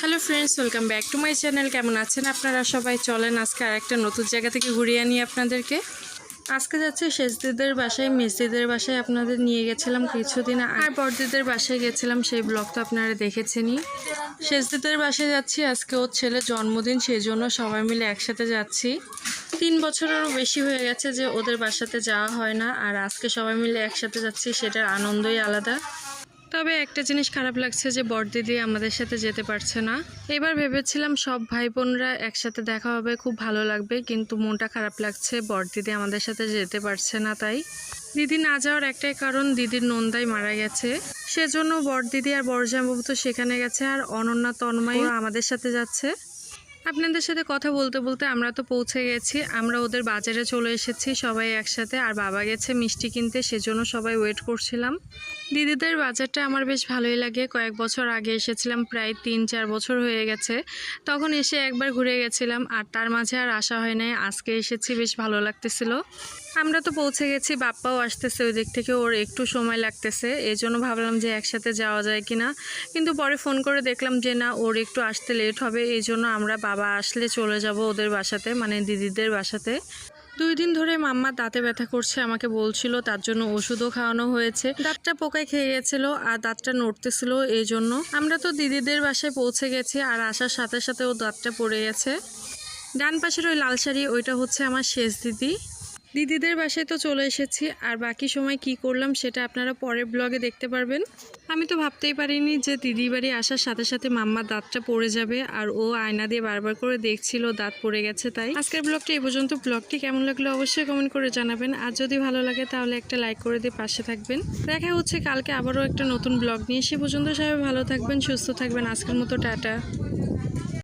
Hello friends welcome back to my channel কেমন আছেন আপনারা সবাই? চলেন আজকে আর একটা নতুন জায়গা থেকে ঘুরিয়ে আনি আপনাদেরকে। আজকে যাচ্ছে শেষদিদের বাসায়, মেসদিদের বাসায় আপনাদের নিয়ে গেছিলাম কিছুদিন আর বড়দিদের বাসায় গেছিলাম, সেই ব্লগ তো আপনারা দেখেছেনই। শেষদিদের বাসায় যাচ্ছি, আজকে ওর ছেলের জন্মদিন, সেই জন্য সবাই মিলে একসাথে যাচ্ছি। তিন বছরেরও বেশি হয়ে গেছে যে ওদের বাসাতে যাওয়া হয় না, আর আজকে সবাই মিলে একসাথে যাচ্ছি, সেটার আনন্দই আলাদা। তবে একটা জিনিস খারাপ লাগছে যে বরদিদি আমাদের সাথে যেতে পারছে না। এবার ভেবেছিলাম সব ভাই বোনরা একসাথে দেখা হবে, খুব ভালো লাগবে, কিন্তু মনটা খারাপ লাগছে বড়দিদি আমাদের সাথে যেতে পারছে না তাই। দিদি না যাওয়ার একটাই কারণ, দিদির নন্দাই মারা গেছে। সেজন্য বড়দিদি আর বড়জামাবু তো সেখানে গেছে, আর অনন্যা, তন্ময় আমাদের সাথে যাচ্ছে। আপনাদের সাথে কথা বলতে বলতে আমরা তো পৌঁছে গেছি। আমরা ওদের বাজারে চলে এসেছি, সবাই একসাথে। আর বাবা গেছে মিষ্টি কিনতে, সেজন্য সবাই ওয়েট করছিলাম। দিদিদের বাজারটা আমার বেশ ভালোই লাগে। কয়েক বছর আগে এসেছিলাম, প্রায় তিন চার বছর হয়ে গেছে। তখন এসে একবার ঘুরে গেছিলাম, আর তার মাঝে আর আসা হয় নাই। আজকে এসেছি, বেশ ভালো লাগতেছিল। আমরা তো পৌঁছে গেছি, বাপ্পাও আসতেছে ওই দিক থেকে, ওর একটু সময় লাগতেছে এই জন্য ভাবলাম যে একসাথে যাওয়া যায় কিনা। কিন্তু পরে ফোন করে দেখলাম যে না, ওর একটু আসতে লেট হবে এই জন্য আমরা বাবা আসলে চলে যাব ওদের বাসাতে মানে দিদিদের বাসাতে। দুই দিন ধরে মাম্মা দাঁতে ব্যথা করছে, আমাকে বলছিল তার জন্য ওষুধও খাওয়ানো হয়েছে। দাঁতটা পোকায় খেয়ে গেছিল আর দাঁতটা নড়তেছিল এই জন্য আমরা তো দিদিদের বাসায় পৌঁছে গেছি আর আসার সাথে সাথে ও দাঁতটা পড়ে গেছে। ডান পাশের ওই লাল শাড়ি, ওইটা হচ্ছে আমার শেষ দিদি। দিদিদের বাসায় তো চলে এসেছি, আর বাকি সময় কি করলাম সেটা আপনারা পরের ব্লগে দেখতে পারবেন। আমি তো ভাবতেই পারিনি যে দিদি বাড়ি আসার সাথে সাথে মাম্মার দাঁতটা পড়ে যাবে, আর ও আয়না দিয়ে বারবার করে দেখছিল দাঁত পড়ে গেছে তাই। আজকের ব্লগটি এই পর্যন্ত। ব্লগটি কেমন লাগল অবশ্যই কমেন্ট করে জানাবেন, আর যদি ভালো লাগে তাহলে একটা লাইক করে দিয়ে পাশে থাকবেন। দেখা হচ্ছে কালকে আবারও একটা নতুন ব্লগ নিয়ে, সে পর্যন্ত সবাই ভালো থাকবেন, সুস্থ থাকবেন, আজকের মতো টাটা।